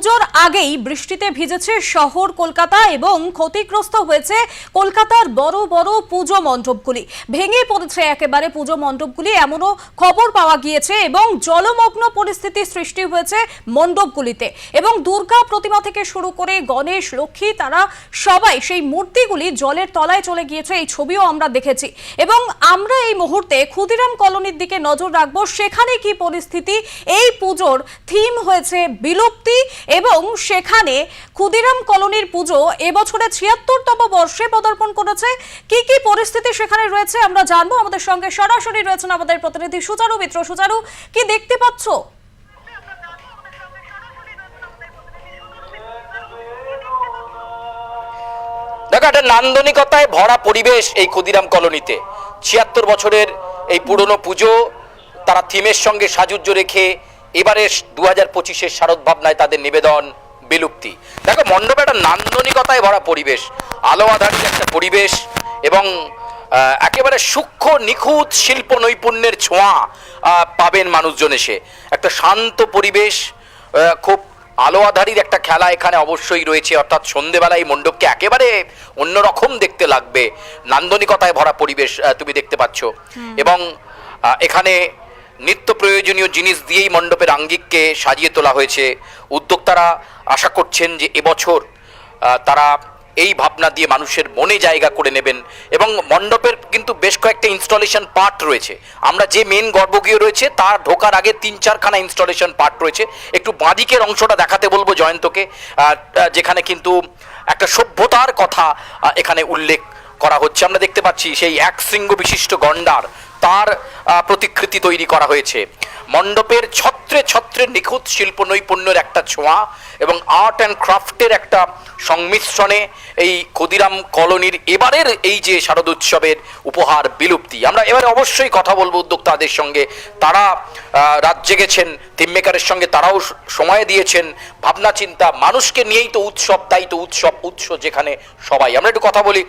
পুজোর আগেই বৃষ্টিতে ভিজেছে শহর কলকাতা এবং ক্ষতিগ্রস্ত হয়েছে কলকাতার বড় বড় পুজো মণ্ডপগুলি। ভেঙে পড়েছে একেবারে পুজো মণ্ডপগুলি, এমনও খবর পাওয়া গিয়েছে এবং জলমগ্ন পরিস্থিতি সৃষ্টি হয়েছে মণ্ডপগুলিতে। এবং দুর্গা প্রতিমা থেকে শুরু করে গণেশ, লক্ষ্মী, তারা সবাই সেই মূর্তিগুলি জলের তলায় চলে গিয়েছে, এই ছবিও আমরা দেখেছি। এবং আমরা এই মুহূর্তে ক্ষুদিরাম কলোনির দিকে নজর রাখব, সেখানে কি পরিস্থিতি? এই পুজোর থিম হয়েছে বিলুপ্তি এবং সেখানে ক্ষুদিরাম কলোনির পুজো এবছরে ছিয়াত্তরতম বর্ষে পদার্পণ করেছে। কি কি পরিস্থিতি সেখানে রয়েছে আমরা জানব। আমাদের সঙ্গে সরাসরি রয়েছেন আমাদের প্রতিনিধি সুচারু মিত্র। সুচারু, কি দেখতে পাচ্ছ? দেখো, একটা নান্দনিকতায় ভরা পরিবেশ এই ক্ষুদিরাম কলোনিতে। ছিয়াত্তর বছরের এই পুরনো পুজো, তারা থিমের সঙ্গে সাজুজ্য রেখে এবারে দু হাজার পঁচিশের শারদ ভাবনায় তাদের নিবেদন বিলুপ্তি। দেখো মণ্ডপে একটা নান্দনিকতায় ভরা পরিবেশ আলো আধারিত একটা পরিবেশ এবং একেবারে সূক্ষ্ম নিখুঁত শিল্প নৈপুণ্যের ছোঁয়া পাবেন মানুষজন এসে। একটা শান্ত পরিবেশ খুব আলো আধারির একটা খেলা এখানে অবশ্যই রয়েছে অর্থাৎ সন্ধেবেলায় এই মণ্ডপকে একেবারে অন্যরকম দেখতে লাগবে। নান্দনিকতায় ভরা পরিবেশ তুমি দেখতে পাচ্ছ। এবং এখানে নিত্য প্রয়োজনীয় জিনিস দিয়েই মণ্ডপের আঙ্গিককে সাজিয়ে তোলা হয়েছে। উদ্যোক্তারা আশা করছেন যে এবছর তারা এই ভাবনা দিয়ে মানুষের মনে জায়গা করে নেবেন এবং মণ্ডপের কিন্তু বেশ কয়েকটা ইনস্টলেশন পার্ট রয়েছে। আমরা যে মেন গর্ভগৃহ রয়েছে তার ঢোকার আগে তিন চারখানা ইনস্টলেশন পার্ট রয়েছে। একটু বাঁদিকের অংশটা দেখাতে বলব জয়ন্তকে যেখানে কিন্তু একটা সভ্যতার কথা এখানে উল্লেখ করা হচ্ছে। আমরা দেখতে পাচ্ছি সেই এক শৃঙ্গ বিশিষ্ট গন্ডার তার প্রতিকৃতি তৈরি করা হয়েছে। মণ্ডপের ছত্রে ছত্রে নিখুঁত শিল্প নৈপুণ্যের একটা ছোঁয়া এবং আর্ট অ্যান্ড ক্রাফটের একটা সংমিশ্রণে এই ক্ষুদিরাম কলোনির এবারের এই যে শারদোৎসবের উপহার বিলুপ্তি। আমরা এবারে অবশ্যই কথা বলব উদ্যোক্তাদের সঙ্গে। তারা আহ, রাত জেগেছেন থিম সঙ্গে তারাও সময় দিয়েছেন। ভাবনা চিন্তা মানুষকে নিয়েই তো উৎসব তাই তো উৎসব উৎস যেখানে সবাই। আমরা একটু কথা বলি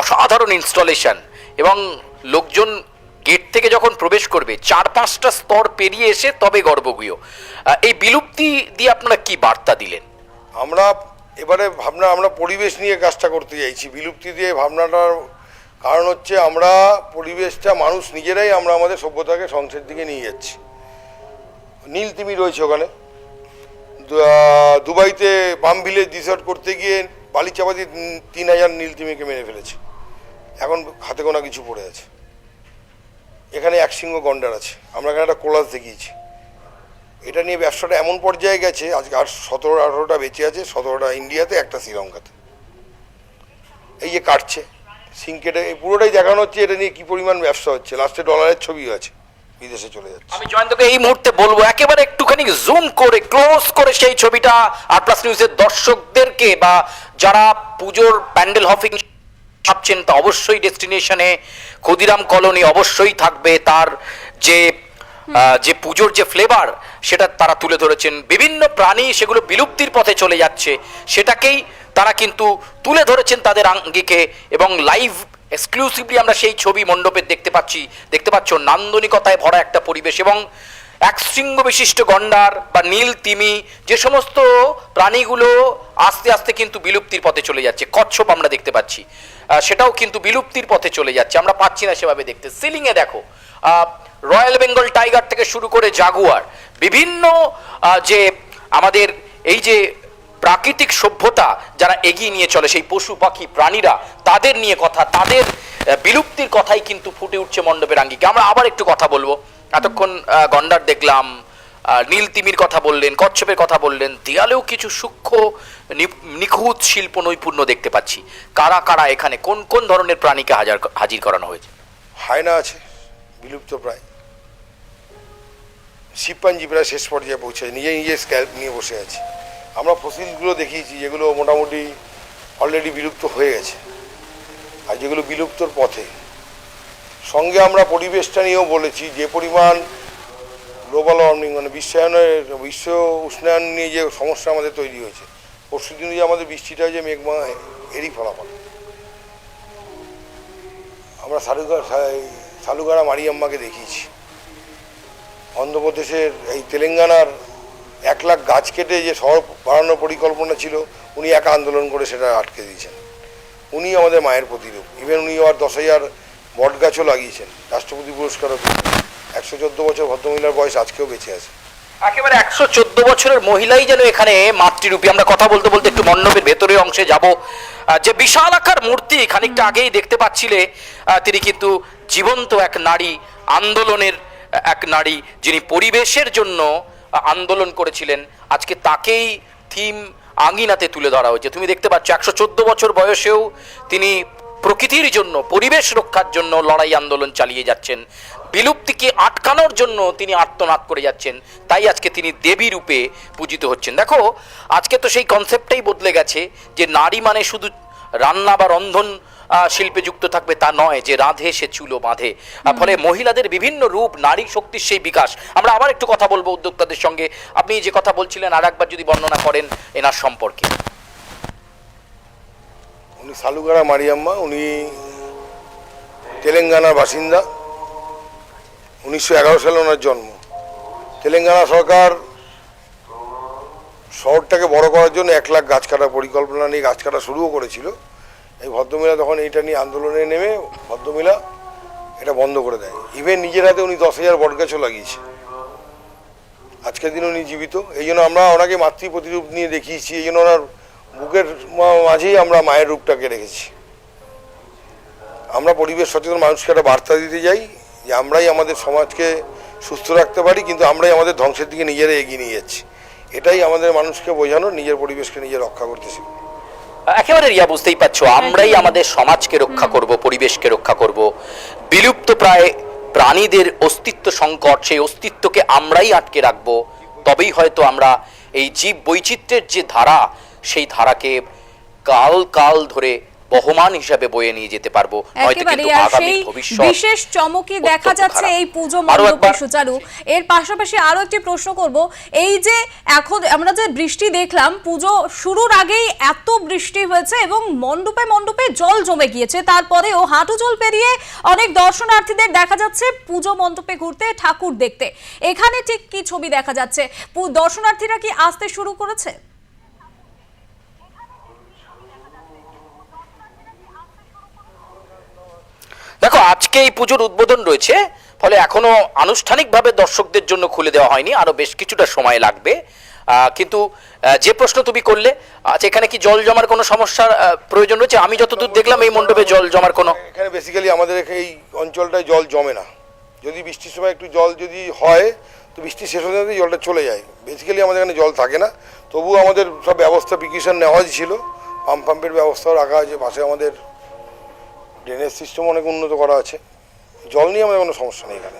অসাধারণ ইনস্টলেশন এবং লোকজন গেট থেকে যখন প্রবেশ করবে, চার পাঁচটা স্তর পেরিয়ে এসে তবে গর্ভগৃহ। এই বিলুপ্তি দিয়ে আপনারা কি বার্তা দিলেন? আমরা এবারে ভাবনা, আমরা পরিবেশ নিয়ে কাজটা করতে চাইছি। বিলুপ্তি দিয়ে ভাবনাটার কারণ হচ্ছে আমরা পরিবেশটা, মানুষ নিজেরাই আমরা আমাদের সভ্যতাকে ধ্বংসের দিকে নিয়ে যাচ্ছি। নীল তিমি রয়েছে ওখানে। দুবাইতে পাম ভিলেজ রিসর্ট করতে গিয়ে বালি চাপাতি তিন- তিন হাজার নীল তিমিকে মেরে ফেলেছে। এখন হাতে গোনা কিছু পড়ে আছে। এখানে এক সিংহ গন্ডার আছে। আমরা এখানে একটা কোলাস দেখিয়েছি। এটা নিয়ে ব্যবসাটা এমন পর্যায়ে গেছে, আজকে আর সতেরো আঠারোটা বেঁচে আছে, সতেরোটা ইন্ডিয়াতে, একটা শ্রীলঙ্কাতে। এই যে কাটছে সিঙ্কেটে এই পুরোটাই দেখানো হচ্ছে, এটা নিয়ে কি পরিমাণ ব্যবসা হচ্ছে। লাস্টে ডলারের ছবিও আছে, বিদেশে চলে যাচ্ছে। আমি জয়ন্তকে এই মুহূর্তে বলব, একেবারে একটুখানি জুম করে ক্লোজ করে সেই ছবিটা আর প্লাস নিউজের দর্শকদেরকে বা যারা পুজোর প্যান্ডেল হফিং ভাবছেন তা অবশ্যই ডেস্টিনেশনে ক্ষুদিরাম কলোনি অবশ্যই থাকবে। তার যে যে পুজোর যে ফ্লেভার সেটা তারা তুলে ধরেছেন। বিভিন্ন প্রাণী সেগুলো বিলুপ্তির পথে চলে যাচ্ছে। সেটাকেই তারা কিন্তু তুলে ধরেছেন তাদের আঙ্গিকে এবং লাইভ এক্সক্লুসিভলি আমরা সেই ছবি মণ্ডপে দেখতে পাচ্ছি। দেখতে পাচ্ছ নান্দনিকতায় ভরা একটা পরিবেশ এবং এক শৃঙ্গ বিশিষ্ট গন্ডার বা নীল তিমি যে সমস্ত প্রাণীগুলো আস্তে আস্তে কিন্তু বিলুপ্তির পথে চলে যাচ্ছে, কচ্ছপ আমরা দেখতে পাচ্ছি। সেটাও কিন্তু বিলুপ্তির পথে চলে যাচ্ছে, আমরা পাচ্ছি না সেভাবে দেখতে। সিলিংয়ে দেখো রয়্যাল বেঙ্গল টাইগার থেকে শুরু করে জাগুয়ার বিভিন্ন যে আমাদের এই যে প্রাকৃতিক সভ্যতা যারা এগিয়ে নিয়ে চলে, সেই পশু পাখি, প্রাণীরা, তাদের নিয়ে কথা, তাদের বিলুপ্তির কথাই কিন্তু ফুটে উঠছে মণ্ডপের আঙ্গিকে। আমরা আবার একটু কথা বলব। এতক্ষণ গন্ডার দেখলাম নীল তিমির কথা বললেন, কচ্ছপের কথা বললেন, দেয়ালেও কিছু সূক্ষ্ম নিখুঁত শিল্প নৈপুণ্য দেখতে পাচ্ছি। কারা কারা এখানে কোন কোন ধরনের প্রাণীকে হাজার হাজির করানো হয়েছে? হায়না আছে, বিলুপ্ত প্রায়। শিবপাঞ্জি প্রায় শেষ পর্যায়ে পৌঁছে নিজে নিজে স্ক্যাল্প নিয়ে বসে আছে। আমরা ফসিলগুলো দেখিয়েছি, যেগুলো মোটামুটি অলরেডি বিলুপ্ত হয়ে গেছে, আর যেগুলো বিলুপ্তর পথে। সঙ্গে আমরা পরিবেশটা নিয়েও বলেছি, যে পরিমাণ গ্লোবাল ওয়ার্মিং মানে বিশ্বায়নের বিশ্ব উষ্ণায়ন নিয়ে যে সমস্যা আমাদের তৈরি হয়েছে পরশু দিন যে আমাদের বৃষ্টিটা যে মেঘমা, এরই ফলাফল। আমরা সালুগা সালুগাড়া মারিয়াম্মাকে দেখিয়েছি। অন্ধ্রপ্রদেশের এই তেলেঙ্গানার এক লাখ গাছ কেটে যে শহর বাড়ানোর পরিকল্পনা ছিল, উনি একা আন্দোলন করে সেটা আটকে দিয়েছেন। উনি আমাদের মায়ের প্রতিরূপ। ইভেন উনি আবার দশ হাজার বট গাছও লাগিয়েছেন, রাষ্ট্রপতি পুরস্কারও পেয়েছেন। একশো চোদ্দ বছর ভদ্রমহিলার বয়স আজকেও বেঁচে আছে। একেবারে একশো চোদ্দ বছরের মহিলাই যেন এখানে মাতৃরূপী। আমরা কথা বলতে বলতে একটু মণ্ডপের ভেতরের অংশে যাব। যে বিশাল আকার মূর্তি খানিকটা আগেই দেখতে পাচ্ছিলে তিনি কিন্তু জীবন্ত এক নারী, আন্দোলনের এক নারী, যিনি পরিবেশের জন্য আন্দোলন করেছিলেন। আজকে তাকেই থিম আঙ্গিনাতে তুলে ধরা হয়েছে। তুমি দেখতে পাচ্ছ, একশো চোদ্দ বছর বয়সেও তিনি প্রকৃতির জন্য, পরিবেশ রক্ষার জন্য লড়াই আন্দোলন চালিয়ে যাচ্ছেন। বিলুপ্তিকে আটকানোর জন্য তিনি আত্মনাদ করে যাচ্ছেন। তাই আজকে তিনি দেবী রূপে পূজিত হচ্ছেন। দেখো আজকে তো সেই কনসেপ্টটাই বদলে গেছে যে নারী মানে শুধু রান্না বা রন্ধন শিল্পে যুক্ত থাকবে তা নয় যে রাধে সে চুলো বাঁধে। ফলে মহিলাদের বিভিন্ন রূপ নারী শক্তির সেই বিকাশ। আমরা আবার একটু কথা বলব উদ্যোক্তাদের সঙ্গে। আপনি যে কথা বলছিলেন আর একবার যদি বর্ণনা করেন এনার সম্পর্কে। উনি সালুগাড়া মারিয়াম্মা উনি তেলেঙ্গানার বাসিন্দা। উনিশশো এগারো সালে ওনার জন্ম। তেলেঙ্গানা সরকার শহরটাকে বড় করার জন্য এক লাখ গাছ কাটার পরিকল্পনা নিয়ে গাছ কাটা শুরুও করেছিল। এই ভদ্রমহিলা তখন এইটা নিয়ে আন্দোলনে নেমে ভদ্রমিলা এটা বন্ধ করে দেয়। ইভেন নিজের হাতে উনি দশ হাজার বটগাছও লাগিয়েছে আজকের দিন উনি জীবিত। এই জন্য আমরা ওনাকে মাতৃ প্রতিরূপ নিয়ে দেখিয়েছি। এই জন্য ওনার বুকের মাঝেই আমরা মায়ের রূপটাকে রেখেছি। আমরা পরিবেশ সচেতন মানুষকে একটা বার্তা দিতে যাই। যে আমরাই আমাদের সমাজকে সুস্থ রাখতে পারি কিন্তু আমরাই আমাদের ধ্বংসের দিকে নিজেরা এগিয়ে নিয়ে যাচ্ছি। এটাই আমাদের মানুষকে বোঝানো নিজের পরিবেশকে নিজে রক্ষা করতেছি একেবারে রিয়া বুঝতেই পারছ আমরাই আমাদের সমাজকে রক্ষা করব পরিবেশকে রক্ষা করব। বিলুপ্ত প্রায় প্রাণীদের অস্তিত্ব সংকট সেই অস্তিত্বকে আমরাই আটকে রাখব। তবেই হয়তো আমরা এই জীব বৈচিত্র্যের যে ধারা সেই ধারাকে কাল কাল ধরে বহমান হিসাবে বয়ে নিয়ে যেতে পারব। হয়তো কিন্তু আগামী ভবিষ্যৎ বিশেষ চমকে দেখা যাচ্ছে এই পুজো মণ্ডপে সুচারু। এর পাশাপাশি আরও একটি প্রশ্ন করব এই যে এখন আমরা যে বৃষ্টি দেখলাম পুজো শুরুর আগেই এত বৃষ্টি হয়েছে এবং মণ্ডপে মণ্ডপে জল জমে গিয়েছে। তারপরেও হাঁটু জল পেরিয়ে অনেক দর্শনার্থীদের দেখা যাচ্ছে পুজো মণ্ডপে ঘুরতে ঠাকুর দেখতে। এখানে ঠিক কি ছবি দেখা যাচ্ছে? পু- দর্শনার্থীরা কি আসতে শুরু করেছে? দেখো, আজকে এই পুজোর উদ্বোধন রয়েছে, ফলে এখনও আনুষ্ঠানিকভাবে দর্শকদের জন্য খুলে দেওয়া হয়নি, আরও বেশ কিছুটা সময় লাগবে। কিন্তু যে প্রশ্ন তুমি করলে আচ্ছা এখানে কি জল জমার কোনো সমস্যার প্রয়োজন রয়েছে? আমি যতদূর দেখলাম, এই মণ্ডপে জল জমার কোনো এখানে বেসিক্যালি আমাদের এই অঞ্চলটায় জল জমে না। যদি বৃষ্টির সময় একটু জল যদি হয়, তো বৃষ্টি শেষ হতে জলটা চলে যায়। বেসিক্যালি আমাদের এখানে জল থাকে না। তবুও আমাদের সব ব্যবস্থা প্রিকশন নেওয়া ছিল। পাম্প পাম্পের ব্যবস্থাও রাখা হয়েছে পাশে আমাদের ড্রেনেজ সিস্টেম অনেক উন্নত করা আছে। জল নিয়ে আমাদের কোনো সমস্যা নেই এখানে।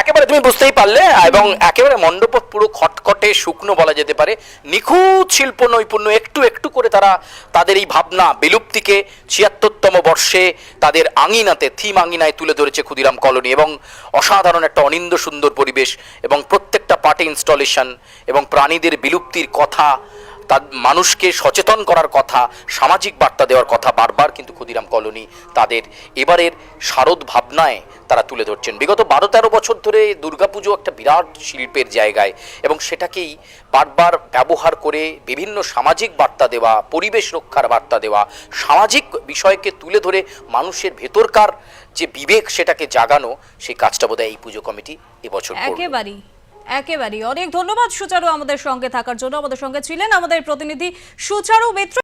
একেবারে তুমি বুঝতেই পারলে, এবং একেবারে মণ্ডপ পুরো খটখটে শুকনো বলা যেতে পারে। নিখুঁত শিল্প নৈপুণ্য একটু একটু করে তারা তাদের এই ভাবনা বিলুপ্তিকে ছিয়াত্তরতম বর্ষে তাদের আঙিনাতে, থিম আঙিনায় তুলে ধরেছে ক্ষুদিরাম কলোনি। এবং অসাধারণ একটা অনিন্দ সুন্দর পরিবেশ এবং প্রত্যেকটা পার্টি ইনস্টলেশন এবং প্রাণীদের বিলুপ্তির কথা মানুষকে সচেতন করার কথা, সামাজিক বার্তা দেওয়ার কথা বারবার কিন্তু ক্ষুদিরাম কলোনি তাদের এবারের শারদ ভাবনায় তারা তুলে ধরছেন। বিগত বারো তেরো বছর ধরে দুর্গাপুজো একটা বিরাট শিল্পের জায়গায় এবং সেটাকেই বারবার ব্যবহার করে বিভিন্ন সামাজিক বার্তা দেওয়া, পরিবেশ রক্ষার বার্তা দেওয়া, সামাজিক বিষয়কে তুলে ধরে মানুষের ভেতরকার যে বিবেক সেটাকে জাগানো, সেই কাজটা বোধহয় এই পুজো কমিটি এবছর একেবারেই। একেবারেই। অনেক ধন্যবাদ সুচারু আমাদের সঙ্গে থাকার জন্য। আমাদের সঙ্গে ছিলেন আমাদের প্রতিনিধি সুচারু মিত্র।